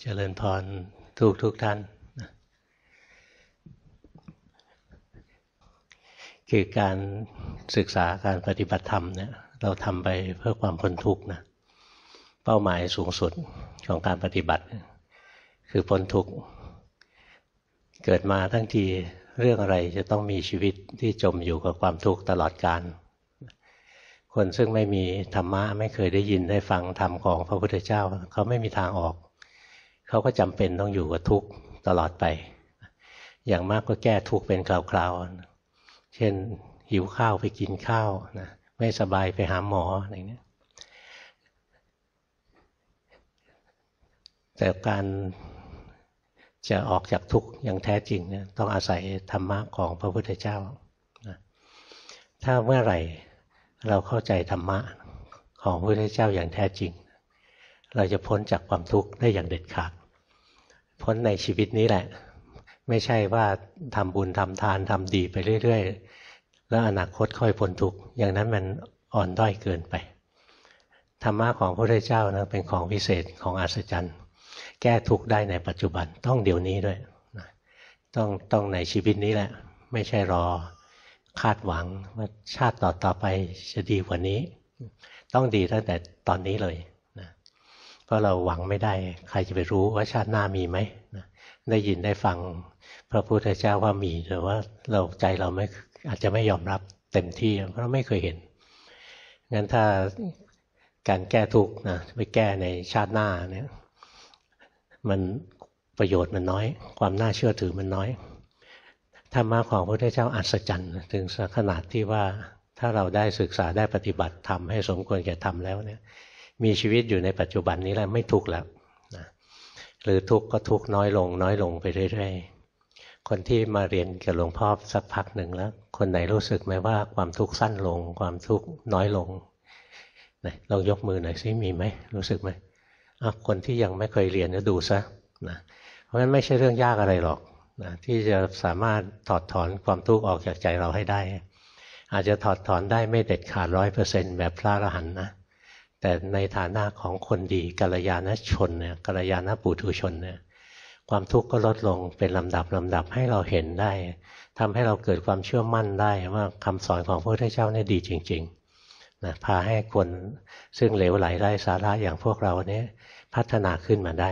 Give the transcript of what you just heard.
เจริญพรทุกทุกท่าน คือการศึกษาการปฏิบัติธรรมเนี่ยเราทำไปเพื่อความพ้นทุกข์นะเป้าหมายสูงสุดของการปฏิบัติ คือพ้นทุกข์เกิดมาทั้งทีเรื่องอะไรจะต้องมีชีวิตที่จมอยู่กับความทุกข์ตลอดกาลคนซึ่งไม่มีธรรมะไม่เคยได้ยินได้ฟังธรรมของพระพุทธเจ้า เขาไม่มีทางออก เขาก็จำเป็นต้องอยู่กับทุกข์ตลอดไป อย่างมากก็แก้ทุกข์เป็นคราวๆ เช่นหิวข้าวไปกินข้าวนะไม่สบายไปหาหมออะไรเงี้ยแต่การจะออกจากทุกข์อย่างแท้จริงเนี่ยต้องอาศัยธรรมะของพระพุทธเจ้านะถ้าเมื่อไหร่เราเข้าใจธรรมะของพระพุทธเจ้าอย่างแท้จริง เราจะพ้นจากความทุกข์ได้อย่างเด็ดขาด พ้นในชีวิตนี้แหละ ไม่ใช่ว่าทำบุญทำทานทำดีไปเรื่อยๆ แล้วอนาคตค่อยพ้นทุกข์อย่างนั้นมันอ่อนด้อยเกินไปธรรมะของพระพุทธเจ้านะเป็นของพิเศษของอัศจรรย์ แก้ทุกข์ได้ในปัจจุบันต้องเดี๋ยวนี้ด้วยต้องต้องในชีวิตนี้แหละ ไม่ใช่รอคาดหวังว่าชาติต่อต่อไปจะดีกว่านี้ ต้องดีตั้งแต่ตอนนี้เลย นะก็เราหวังไม่ได้ ใครจะไปรู้ว่าชาติหน้ามีไหมได้ยินได้ฟังพระพุทธเจ้าว่ามีแต่ว่าเราใจเราไม่อาจจะไม่ยอมรับเต็มที่เพราะไม่เคยเห็นงั้นถ้าการแก้ทุกข์นะไปแก้ในชาติหน้าเนี่ยมันประโยชน์มันน้อย ความน่าเชื่อถือมันน้อยธรรมะของพระพุทธเจ้าอัศจรรย์ถึงขนาดที่ว่าถ้าเราได้ศึกษาได้ปฏิบัติทำให้สมควรแก่ทำแล้วเนี่ย มีชีวิตอยู่ในปัจจุบันนี้แล้วไม่ทุกข์แล้วนะหรือทุกข์ก็ทุกข์น้อยลง น้อยลงไปเรื่อยๆ คนที่มาเรียนกับหลวงพ่อสักพักหนึ่งแล้ว คนไหนรู้สึกไหมว่าความทุกข์สั้นลง ความทุกข์น้อยลงไหนลองยกมือหน่อยซิมีไหมรู้สึกไหมคนที่ยังไม่เคยเรียนก็ดูซะนะเพราะฉะนั้นไม่ใช่เรื่องยากอะไรหรอกนะที่จะสามารถถอดถอนความทุกข์ออกจากใจเราให้ได้ อาจจะถอดถอนได้ไม่เด็ดขาดร้อยเปอร์เซ็นแบบพระอรหันต์นะ แต่ในฐานะของคนดีกัลยาณชนเนี่ยกัลยาณปุถุชนเนี่ยความทุกข์ก็ลดลงเป็นลำดับลำดับให้เราเห็นได้ทำให้เราเกิดความเชื่อมั่นได้ว่าคำสอนของพระพุทธเจ้าเนี่ยดีจริงๆนะพาให้คนซึ่งเหลวไหลไร้สาระอย่างพวกเราเนี่ยพัฒนาขึ้นมาได้